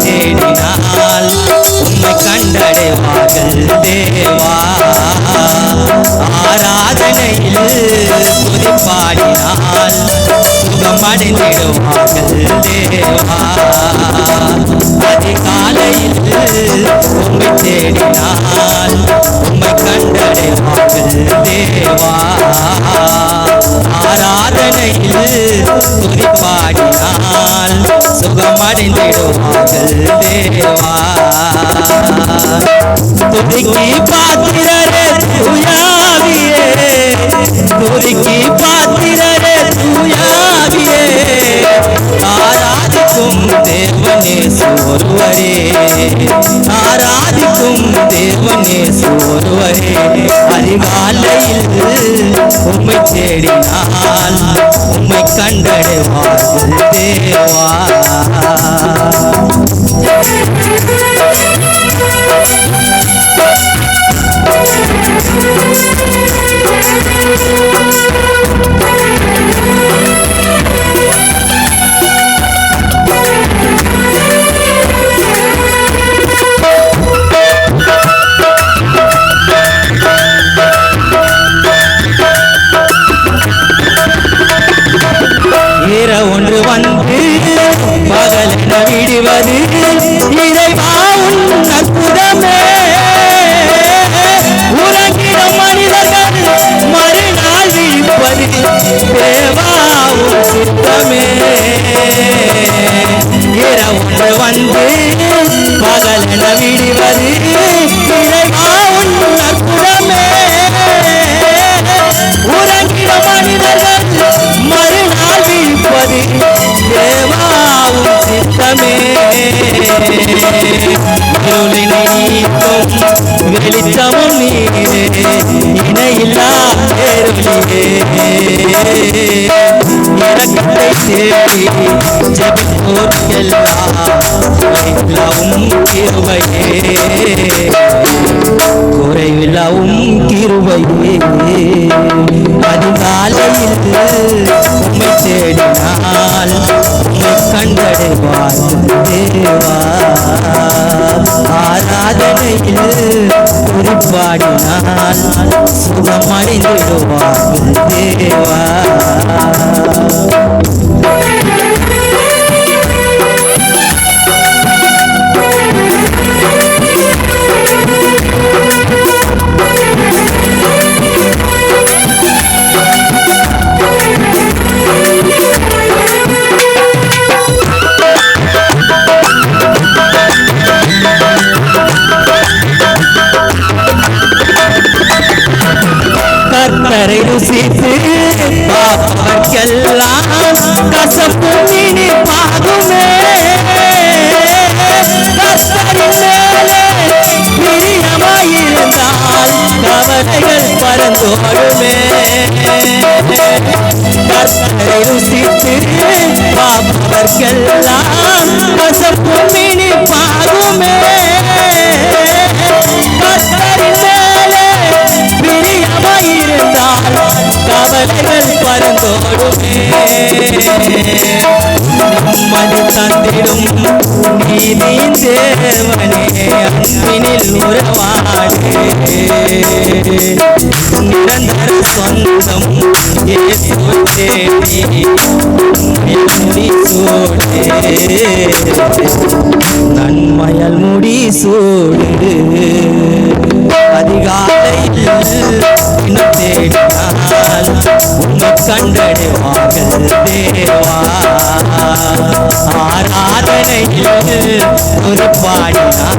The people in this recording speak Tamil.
தேடினால் உம்மை கண்டடைவார்கள் தேவா ஆராதனையில் புதிப்பாடினால் பாடினால் சுகம் தேவா அதிகாலையில் உம்மை தேடினால் உம்மை கண்டடைவார்கள் தேவா ஆராதனையில் துதி பாடினால் சுகமடைந்திடுவார்கள் தேவா துதிக்கு பாத்திரரே துயாவியே துதிக்கு ஆராதிக்கும் தேவனே ஒருவரே அறிவாலையில் உம்மை தேடினால் விடுவது இறைவா உன் அற்புதமே. உலகிடம் மனிதர்கள் மறுநாள் விழிப்பது தேவா உன் சித்தமே. ஈர வந்து பகலென விடுவது வெளிச்சமும் நீரே இணையில்லா பேருளியே இறக்கத்தை தேடி ஜபிப்போர்க்கெல்லாம் குறைவில்லாவும் கிருபையே. குறைவில்லாவும் கிருபையே அதிகாலையில் உம்மை தேடினால் உம்மை கண்டடைவார் தேவா பாடினால் குறிப்பாடினால் சுகமடைந்திடுவார்கள் தேவா. கரை ருசித்து பார்ப்பவர்க்கெல்லாம் கசப்பு இனிப்பாகுமே கர்த்தரின் மேலே பிரியமாயிருந்தால் கவலைகள் பறந்தோடுமே. கர்த்தரை ருசித்து பார்ப்பவர்க்கெல்லாம் கசப்பு இனிப்பாகுமே நிம்மதி தந்திடும். நீதியின் தேவனே அன்பினில் உறவாடு. நிரந்தர சொந்தம் இயேசு தேடி முடி சூடு. நன்மயல் முடி சூடு. அதிகாலையில் இன்னும் தேடினால் உன்னை கண்டடைவார்கள் தேவா. ஆராதனையில் ஒரு பாடினார்